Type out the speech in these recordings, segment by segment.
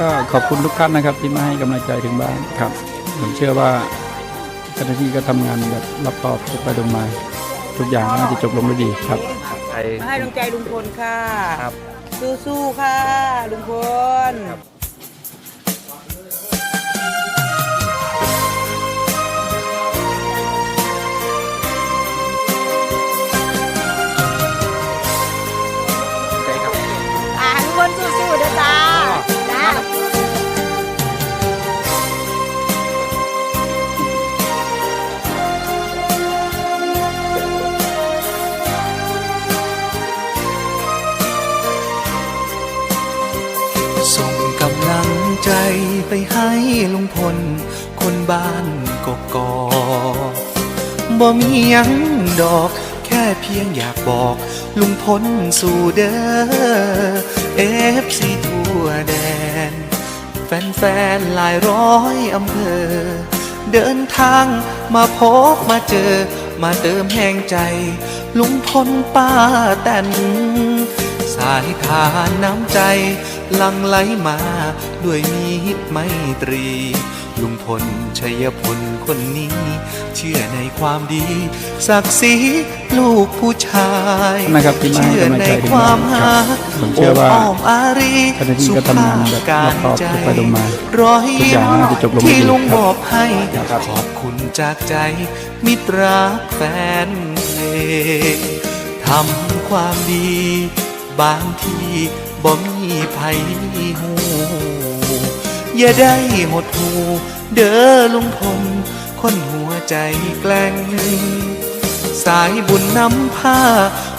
ก็ขอบคุณทุกท่านนะครับที่มาให้กำลังใจถึงบ้านครับ ผมเชื่อว่าเจ้าหน้าที่ก็ทำงานแบบรอบคอบทุกไปตรงมา ทุกอย่างน่าจะจบลงด้วยดีครับไปมาให้กำลังใจลุงพลค่ะ ครับ สู้ๆค่ะลุงพล ให้ลุงพล คนบ้านกกอกบ่มียังดอก แค่เพียงอยากบอก ลุงพลสู่เด้อเอฟซีทั่วแดน แฟนๆหลายร้อยอำเภอ เดินทางมาพบมาเจอ มาเติมแห่งใจ ลุงพลป้าแตน สายทานน้ำใจหลังไหลมาด้วยมีฮิตไมตรี ลุงพลชัยพลคนนี้ เชื่อในความดี ศักดิ์ศรีลูกผู้ชายนะครับที่มาให้เชื่อกำลังในใจถึงความบ้านครัหาบผมเชื่อว่าโอ้มอารีเจ้าหน้าที่ก็ทำงานแบบรอบคอบทุกไปตรงมารอยทุกอย่างน่าจะจบลงด้วยดีที่ลุงครับ มอบให้ขอบคุณจากใจ มิตรรักแฟนเพลงทำความดี บางทีบ่มีภัยหูอย่าได้หดหูเด้อลุงพลคนหัวใจแกล้งสายบุญนำผ้า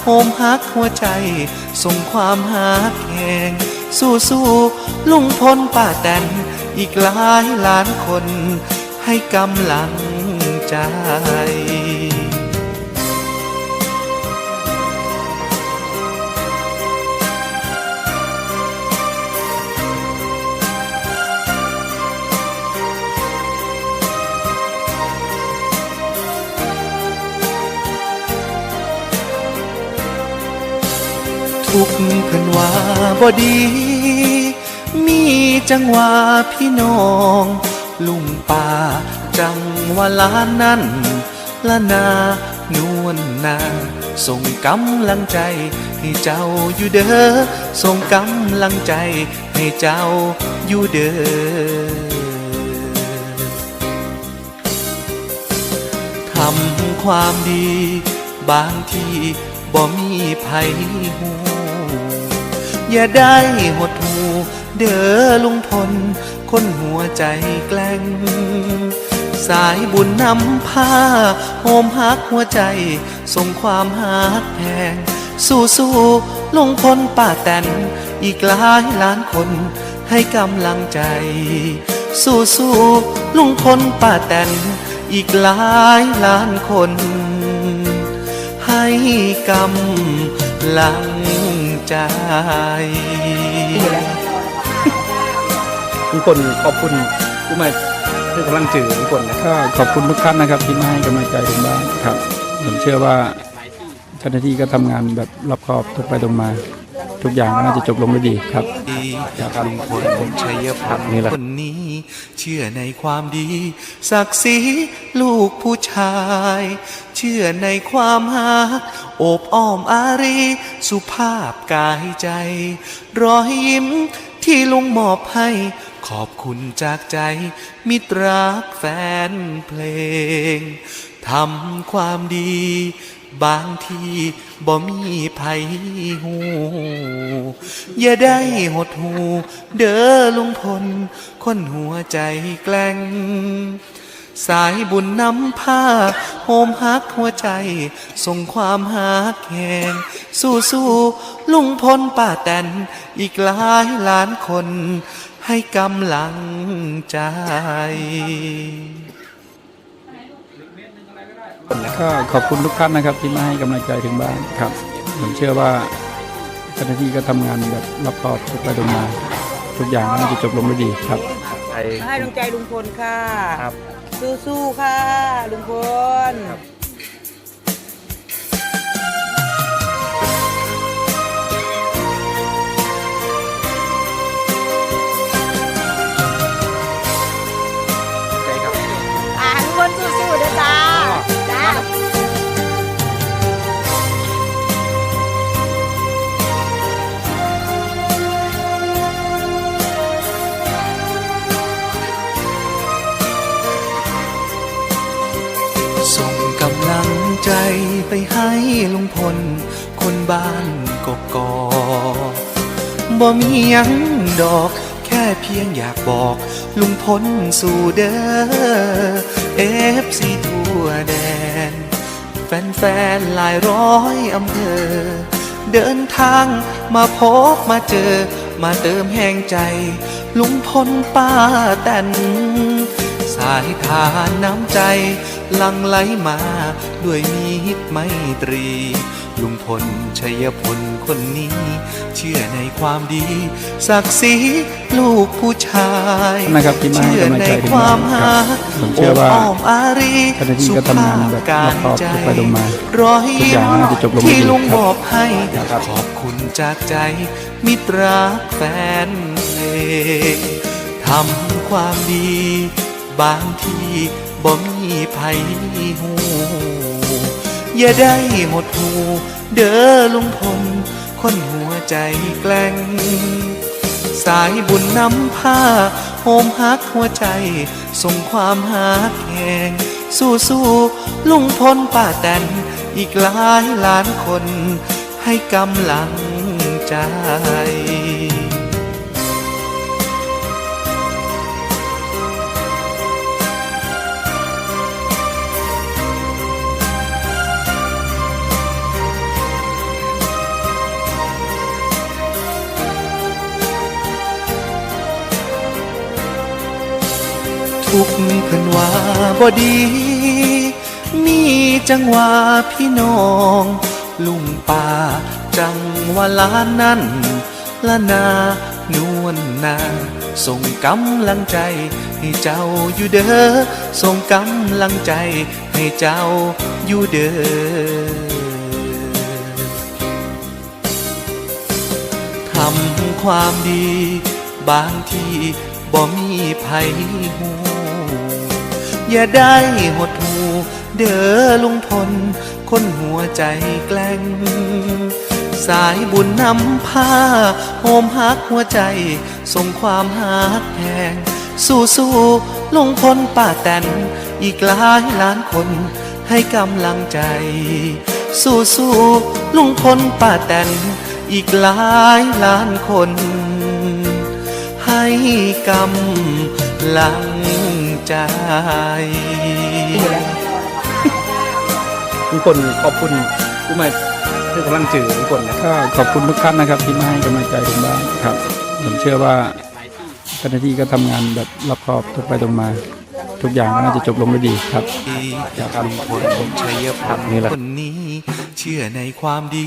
โฮมฮักหัวใจ ส่งความหักแหงสู้สู้ลุงพลป้าแตนอีกหลายล้านคนให้กำลังใจ ทุกเพิ่นว่าบ่ดี มีจังหวะพี่น้อง ลุงป่าจังว่าล้านนั้นละนานวลนา ส่งกำลังใจให้เจ้าอยู่เด้อ ส่งกำลังใจให้เจ้าอยู่เด้อทำความดี บางทีบ่มีภัยหู อย่าได้หดหูเด้อลุงพล คนหัวใจแกล้ง สายบุญนำผ้าโฮมฮักหัวใจ ส่งความฮักแพง สู้สู้ลุงพลป้าแตน อีกหลายล้านคนให้กำลังใจ สู้สู้ลุงพลป้าแตน อีกหลายล้านคน ให้กำลัง ใจ ทุกคนขอบคุณที่มาให้กำลังจือทุกคนนะ ก็ขอบคุณทุกท่านนะครับที่มาให้กำลังใจถึงบ้านครับ ผมเชื่อว่าเจ้าหน้าที่ก็ทำงานแบบรอบคอบทุกไปตรงมา ทุกอย่างน่าจะจบลงด้วยดีครับลุงพลชัยพลคนนี้ เชื่อในความดี ศักดิ์ศรีลูกผู้ชาย เชื่อในความหักโอบอ้อมอารี สุภาพกายใจ รอยยิ้มที่ลุงมอบให้ ขอบคุณจากใจ มิตรรักแฟนเพลงทำความดี บางทีบ่มีภัยหูอย่าได้หดหู เด้อลุงพล คนหัวใจแกล้ง สายบุญนำผ้าโฮมฮักหัวใจ ส่งความฮักแหงสู้สู้ลุงพลป้าแตน อีกหลายล้านคน ให้กำลังใจ ก็ขอบคุณทุกท่านนะครับที่มาให้กำลังใจถึงบ้านครับ ผมเชื่อว่าเจ้าหน้าที่ก็ทำงานแบบรอบคอบทุกไปตรงมา ทุกอย่างน่าจะจบลงด้วยดีครับไปมาให้กำลังใจลุงพลค่ะ ครับ สู้ๆค่ะ ลุงพล ใจไปให้ลุงพล คนบ้านกกอกบ่มียังดอกแค่เพียงอยากบอก ลุงพลสู่เด้อเอฟซีทั่วแดน แฟนๆหลายร้อยอำเภอ เดินทางมาพบมาเจอ มาเติมแห่งใจ ลุงพลป้าแตน สายทานน้ำใจหลังไหลมาด้วยมิตรไมตรี ลุงพลชัยพลคนนี้ เชื่อในความดี ศักดิ์ศรีลูกผู้ชายนะครับที่มาให้เชื่อกำลังในใจถึงความบ้านหาครับผมเชื่อว่าโอ้มอารีเจ้าหน้าที่ก็ทำงานแบบรอบคอบตรงไปตรงมาร้อยทุกอย่างน่าจะจบลงด้วยดีที่ลุงครับมอบให้ขอบคุณจากใจ มิตรรักแฟนเพลงทำความดี บางทีบ่มีภัยหูอย่าได้หดหูเด้อลุงพลคนหัวใจแกล้งสายบุญนำผ้าโฮมฮักหัวใจ ส่งความหาแข่งสู้สู้ลุงพลป้าแตนอีกหลายล้านคนให้กำลังใจ ทุกเพิ่นว่าบ่ดี มีจังหวะพี่น้อง ลุงป่าจังว่าลานนั้นละนานวลนา ส่งกำลังใจให้เจ้าอยู่เด้อ ส่งกำลังใจให้เจ้าอยู่เด้อทำความดี บางทีบ่มีภัยหู อย่าได้หดหูเด้อลุงพล คนหัวใจแกล้ง สายบุญนำผ้าโฮมฮักหัวใจส่งความฮักแพงสู้สู้ลุงพลป้าแตน อีกหลายล้านคนให้กำลังใจ สู้สู้ลุงพลป้าแตน อีกหลายล้านคน ให้กำลัง ใจลุงพลขอบคุณที่มาให้กำลังจือลุงพลนะ ก็ขอบคุณทุกท่านนะครับ ที่มาให้กำลังใจถึงบ้านครับ ผมเชื่อว่าเจ้าหน้าที่ก็ทำงานแบบรอบคอบตรงไปตรงมา ทุกอย่างน่าจะจบลงด้วยดีครับลุงพลชัยพลคนนี้ เชื่อในความดี